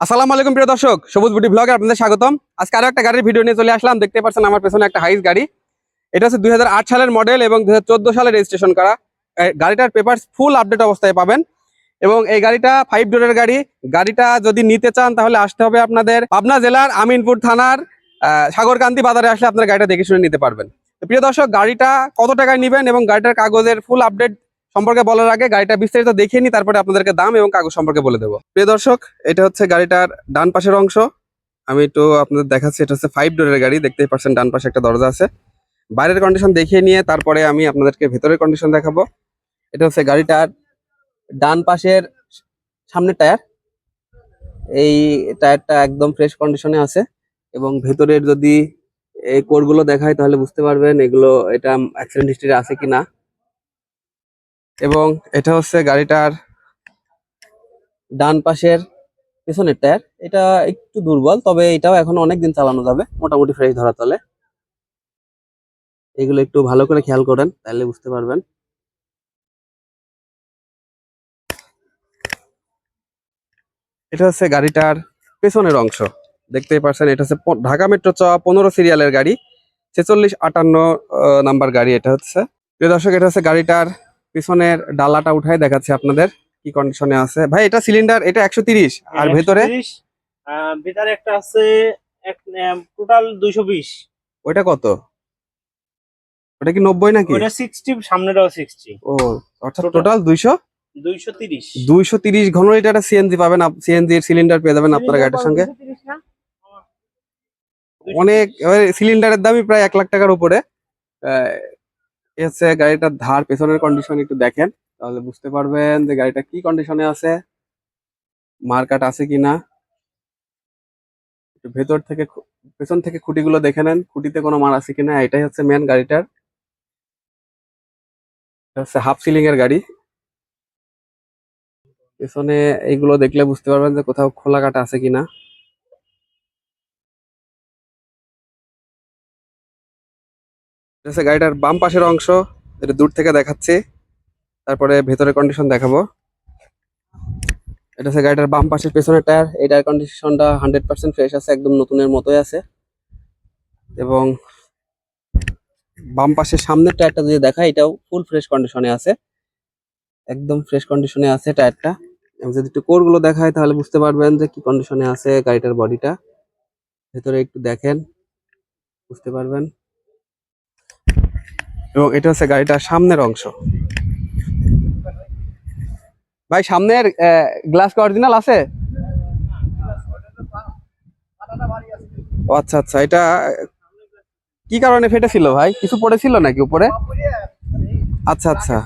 আসসালামু আলাইকুম প্রিয় দর্শক সবুজ বুটি ব্লগে আপনাদের স্বাগতম। আজকে আরও একটা গাড়ির ভিডিও নিয়ে চলে আসলাম। দেখতে পাচ্ছেন আমার পেছনে একটা হাইস গাড়ি। এটা হচ্ছে দুই হাজার আট সালের মডেল এবং দু হাজার চোদ্দ সালে রেজিস্ট্রেশন করা। গাড়িটার পেপার ফুল আপডেট অবস্থায় পাবেন। এবং এই গাড়িটা ফাইভ ডোরের গাড়ি। গাড়িটা যদি নিতে চান তাহলে আসতে হবে আপনাদের পাবনা জেলার আমিনপুর থানার আহ, সাগরকান্দি বাজারে আসলে আপনার গাড়িটা দেখে শুনে নিতে পারবেন। প্রিয় দর্শক গাড়িটা কত টাকায় নেবেন এবং গাড়িটার কাগজের ফুল আপডেট সম্পর্কে বলার আগে গাড়িটা বিস্তারিত দেখিয়ে নি তারপরে আপনাদেরকে দাম এবং কাগজ সম্পর্কে বলে দেবো। প্রিয় দর্শক, এটা হচ্ছে গাড়িটার ডান পাশের অংশ। আমি একটু আপনাদের দেখাচ্ছি, এটা হচ্ছে ফাইভ ডোরের গাড়ি, দেখতেই পাচ্ছেন ডান পাশে একটা দরজা আছে। বাইরের কন্ডিশন দেখিয়ে নিয়ে, তারপরে আমি আপনাদেরকে ভেতরের কন্ডিশন দেখাবো। এটা হচ্ছে গাড়িটার ডান পাশের সামনের টায়ার। এই টায়ারটা একদম ফ্রেশ কন্ডিশনে আছে এবং ভেতরের যদি এই কোরগুলো দেখায়, তাহলে বুঝতে পারবেন এগুলো এটা অ্যাক্সিডেন্ট হিস্ট্রি আছে কি না এবং এটা হচ্ছে গাড়িটার ডান পাশের পেছনের টায়ার। এটা একটু দুর্বল, তবে এটাও এখন অনেক দিন চালানো যাবে, মোটামুটি ফ্রেশ ধরা তলে। এগুলো একটু ভালো করে খেয়াল করেন, তাহলে বুঝতে পারবেন। এটা হচ্ছে গাড়িটার পেছনের অংশ। দেখতেই পারছেন, এটা হচ্ছে ঢাকা মেট্রো চ পনেরো সিরিয়ালের গাড়ি, ছেচল্লিশ আটান্ন নাম্বার গাড়ি এটা হচ্ছে। প্রিয় দর্শক, এটা হচ্ছে গাড়িটার পিছনের ডালাটা উঠায় দেখাচ্ছে আপনাদের কি কন্ডিশনে আছে। ভাই এটা সিলিন্ডার এটা একশো তিরিশ আর ভেতরে? ভেতরে একটা আছে টোটাল দুইশো বিশ। ওইটা কত? ওটা কি নব্বই নাকি? ওটা সিক্সটি সামনেটাও সিক্সটি ও অর্থাৎ টোটাল দুইশো? দুইশো তিরিশ। দুইশো তিরিশ ঘন লিটার সিএনজি পাবেন সিএনজি এর সিলিন্ডার পেয়ে যাবেন আপনার গাড়িটার সঙ্গে। অনেক সিলিন্ডারের দামই প্রায় এক লাখ টাকার উপরে। হচ্ছে গাড়িটার ধার, পেছনের কন্ডিশন একটু দেখেন। তাহলে বুঝতে পারবেন যে গাড়িটা কি কন্ডিশনে আছে, মার্কাট আছে কিনা। একটু ভেতর থেকে পেছন থেকে খুঁটিগুলো দেখে নেন, খুঁটিতে কোনো মার আছে কিনা, এটাই হচ্ছে মেন গাড়িটার। হচ্ছে হাফ সিলিং এর গাড়ি। পেছনে এইগুলো দেখলে বুঝতে পারবেন যে কোথাও খোলা কাটা আছে কিনা। হচ্ছে গাড়িটার বাম পাশের অংশ এটা দূর থেকে দেখাচ্ছি। তারপরে ভেতরের কন্ডিশন দেখাবো। এটা হচ্ছে গাড়িটার বাম পাশের পেছনের টায়ার এই টায়ার কন্ডিশনটা হান্ড্রেড পার্সেন্ট ফ্রেশ আছে, একদম নতুনের মতোই আছে। এবং বাম পাশের সামনের টায়ারটা যদি দেখায় এটাও ফুল ফ্রেশ কন্ডিশনে আছে। একদম ফ্রেশ কন্ডিশনে আছে টায়ারটা এবং যদি একটু কোরগুলো দেখায় তাহলে বুঝতে পারবেন যে কি কন্ডিশনে আছে গাড়িটার বডিটা ভেতরে একটু দেখেন, বুঝতে পারবেন। এবং এটা হচ্ছে গাড়িটার সামনের অংশ। ভাই, সামনের গ্লাস অরিজিনাল আছে? আচ্ছা আচ্ছা এটা কি কারণে ফেটেছিল ভাই? কিছু পড়েছিল নাকি উপরে? আচ্ছা আচ্ছা।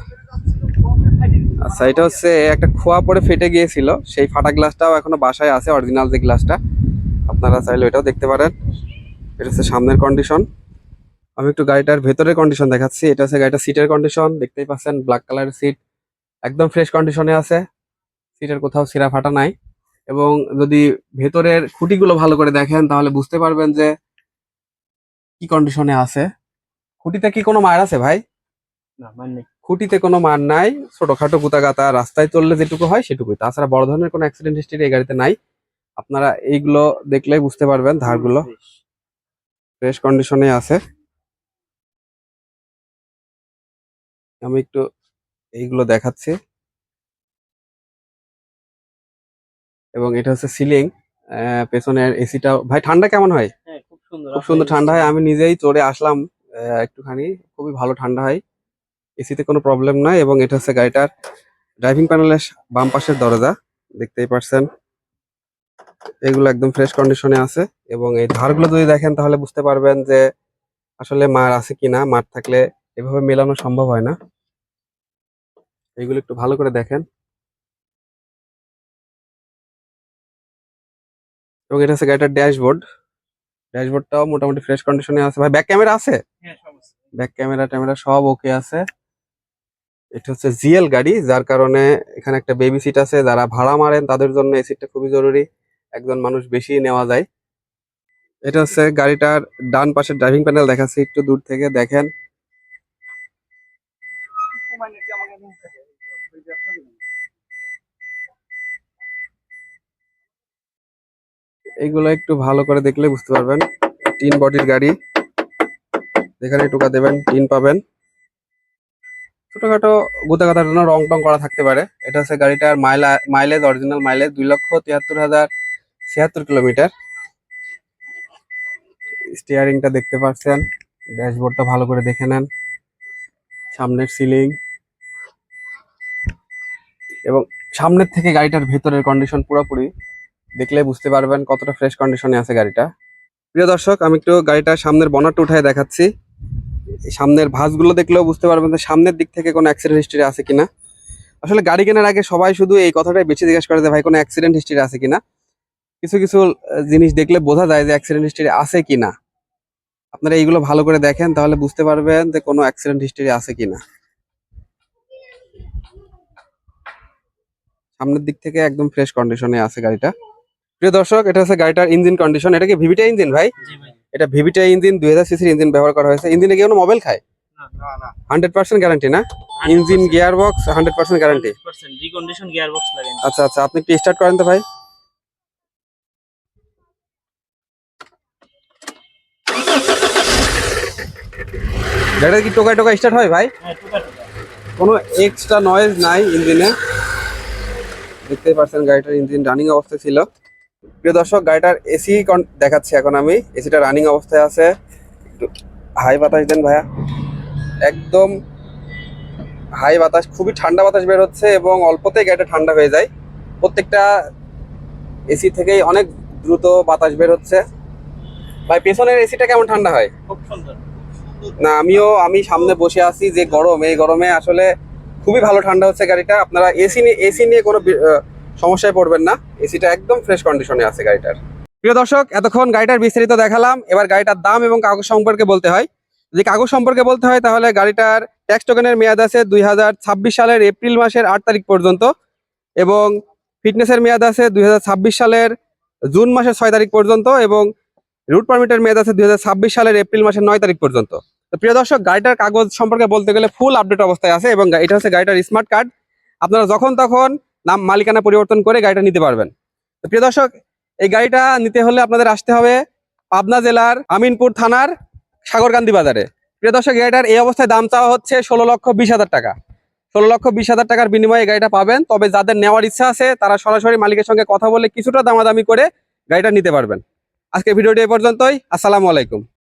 আচ্ছা এটা হচ্ছে একটা খোয়া পরে ফেটে গিয়েছিল। সেই ফাটা গ্লাসটাও এখনও বাসায় আছে অরিজিনাল যে গ্লাসটা আপনারা চাইলে এটাও দেখতে পারেন। এটা হচ্ছে সামনের কন্ডিশন আমি একটু গাড়িটার ভেতরের কন্ডিশন দেখাচ্ছি। এটা হচ্ছে গাড়িটার সিটের কন্ডিশন দেখতেই পাচ্ছেন ব্ল্যাক কালারের সিট একদম ফ্রেশ কন্ডিশনে আছে। সিটের কোথাও ছিঁড়া ফাটা নাই। এবং যদি ভেতরের খুঁটিগুলো ভালো করে দেখেন তাহলে বুঝতে পারবেন যে কি কন্ডিশনে আছে। খুঁটিতে কি কোনো মার আছে ভাই? না মানে খুঁটিতে কোনো মার নাই। ছোটখাটো গুতাগাতা রাস্তায় চললে যেটুকু হয় সেটুকুই। তাছাড়া বড় ধরনের কোনো অ্যাক্সিডেন্ট হিস্ট্রি এই গাড়িতে নাই। আপনারা এইগুলো দেখলেই বুঝতে পারবেন ধারগুলো। ফ্রেশ কন্ডিশনে আছে। আমি একটু এইগুলো দেখাচ্ছি। এবং এটা হচ্ছে সিলিং পেছনের এসিটা ভাই ঠান্ডা কেমন হয়? হ্যাঁ খুব সুন্দর। ঠান্ডা হয়। আমি নিজেই চড়ে আসলাম একটুখানি। খুবই ভালো ঠান্ডা হয়। এসিতে কোনো প্রবলেম নাই এবং এটা হচ্ছে গাড়িটার ড্রাইভিং প্যানেলের বাম পাশের দরজা দেখতেই পারছেন। এগুলো একদম ফ্রেশ কন্ডিশনে আছে এবং এই ধারগুলো যদি দেখেন তাহলে বুঝতে পারবেন যে আসলে মার আছে কিনা। মার থাকলে এভাবে মেলানো সম্ভব হয় না। এগুলো একটু ভালো করে দেখেন। এবং এটা হচ্ছে গাড়িটার ড্যাশবোর্ড। ড্যাশবোর্ডটাও মোটামুটি ফ্রেশ কন্ডিশনে আছে। ভাই ব্যাক ক্যামেরা আছে। ব্যাক ক্যামেরা ট্যামেরা সব ওকে আছে। এটা হচ্ছে জিএল গাড়ি যার কারণে এখানে একটা বেবি সিট আছে। যারা ভাড়া মারেন তাদের জন্য এই সিটটা খুবই জরুরি। একজন মানুষ বেশি নেওয়া যায়। এটা হচ্ছে গাড়িটার ডান পাশের ড্রাইভিং প্যানেল দেখাচ্ছি একটু দূর থেকে দেখেন। এইগুলো একটু ভালো করে দেখলে বুঝতে পারবেন। টিন বডির গাড়ি। যেখানে টোকা দেবেন, টিন পাবেন। ছোটখাটো গুতা গাতার জন্য রং টং করা থাকতে পারে। এটা হচ্ছে গাড়িটার মাইলা, মাইলেজ, অরিজিনাল মাইলেজ, দুই লক্ষ তিয়াত্তর হাজার ছিয়াত্তর কিলোমিটার। স্টিয়ারিংটা দেখতে পাচ্ছেন ড্যাশবোর্ডটা ভালো করে দেখে নেন। সামনের সিলিং। এবং সামনের থেকে গাড়িটার ভেতরের কন্ডিশন পুরোপুরি দেখলে বুঝতে পারবেন কতটা ফ্রেশ কন্ডিশনে আছে গাড়িটা। প্রিয় দর্শক, আমি একটু গাড়িটার সামনের বনারটা উঠায় দেখাচ্ছি। সামনের ভাঁজগুলো দেখলেও বুঝতে পারবেন যে সামনের দিক থেকে কোনো অ্যাক্সিডেন্ট হিস্ট্রি আছে কিনা। আসলে গাড়ি কেনার আগে সবাই শুধু এই কথাটাই বেশি জিজ্ঞেস করে যে, ভাই, কোনো অ্যাক্সিডেন্ট হিস্ট্রি আছে কিনা? কিছু কিছু জিনিস দেখলে বোঝা যায় যে অ্যাক্সিডেন্ট হিস্ট্রি আছে কিনা। আপনারা এইগুলো ভালো করে দেখেন, তাহলে বুঝতে পারবেন যে কোনো অ্যাক্সিডেন্ট হিস্ট্রি আছে কিনা। সামনের দিক থেকে একদম ফ্রেশ কন্ডিশনে আছে গাড়িটা। প্রিয় দর্শক এটা হচ্ছে গাড়িটার ইঞ্জিন কন্ডিশন এটা কি ভিভিটা ইঞ্জিন ভাই? এটা ভিভিটা ইঞ্জিন দুই হাজার সিসির ইঞ্জিন ব্যবহার করা হয়েছে। ইঞ্জিনে কি কোনো মোবাইল খায়? হান্ড্রেড পার্সেন্ট গ্যারান্টি না? Engine gearbox hundred percent guarantee আচ্ছা আচ্ছা আপনি একটু স্টার্ট করেন তো ভাই। গাড়িটা কি টোকায় টোকা স্টার্ট হয় ভাই? হ্যাঁ কোনো এক্সট্রা নয়েজ নাই ইঞ্জিনে দেখতেই পাচ্ছেন গাড়িটার ইঞ্জিন রানিং অবস্থায় ছিল। প্রিয় দর্শক গাড়িটার এসি দেখাচ্ছি এখন আমি। এসিটা রানিং অবস্থায় আছে। হাই বাতাস দেন ভাইয়া। একদম হাই বাতাস খুবই ঠান্ডা বাতাস বের হচ্ছে এবং অল্পতেই গাড়িটা ঠান্ডা হয়ে যায়। প্রত্যেকটা এসি থেকেই অনেক দ্রুত বাতাস বের হচ্ছে। ভাই পেছনের এসিটা কেমন ঠান্ডা হয়? খুব সুন্দর। না আমিও আমি সামনে বসে আছি যে গরম। এই গরমে আসলে খুবই ভালো ঠান্ডা হচ্ছে গাড়িটা। আপনারা এসি নিয়ে এসি নিয়ে কোনো সমস্যায় পড়বেন না। এসিটা একদম ফ্রেশ কন্ডিশনে আছে গাড়িটার। প্রিয় দর্শক, এতক্ষণ গাড়িটার বিস্তারিত দেখালাম। এবার গাড়িটার দাম এবং কাগজ সম্পর্কে বলতে হয়। যদি কাগজ সম্পর্কে বলতে হয়, তাহলে গাড়িটার ট্যাক্স টোকেনের মেয়াদ আছে দুই হাজার ছাব্বিশ সালের এপ্রিল মাসের আট তারিখ পর্যন্ত এবং ফিটনেসের মেয়াদ আছে দুই হাজার ছাব্বিশ সালের জুন মাসের ছয় তারিখ পর্যন্ত এবং রুট পারমিটের মেয়াদ আছে দুই হাজার ছাব্বিশ সালের এপ্রিল মাসের নয় তারিখ পর্যন্ত। তো প্রিয় দর্শক, গাড়িটার কাগজ সম্পর্কে বলতে গেলে ফুল আপডেট অবস্থায় আছে এবং এটা হচ্ছে গাড়িটার স্মার্ট কার্ড আপনারা যখন তখন নাম মালিকানা পরিবর্তন করে গাড়িটা নিতে পারবেন। তো প্রিয় দর্শক, এই গাড়িটা নিতে হলে আপনাদের আসতে হবে পাবনা জেলার আমিনপুর থানার সাগরকান্দি বাজারে। প্রিয় দর্শক গাড়িটার এই অবস্থায় দাম চাওয়া হচ্ছে ষোলো লক্ষ বিশ হাজার টাকা। ষোলো লক্ষ বিশ হাজার টাকার বিনিময়ে গাড়িটা পাবেন, তবে যাদের নেওয়ার ইচ্ছা আছে, তারা সরাসরি মালিকের সঙ্গে কথা বলে কিছুটা দামাদামি করে গাড়িটা নিতে পারবেন। আজকে ভিডিওটি এ পর্যন্তই, আসসালামু আলাইকুম।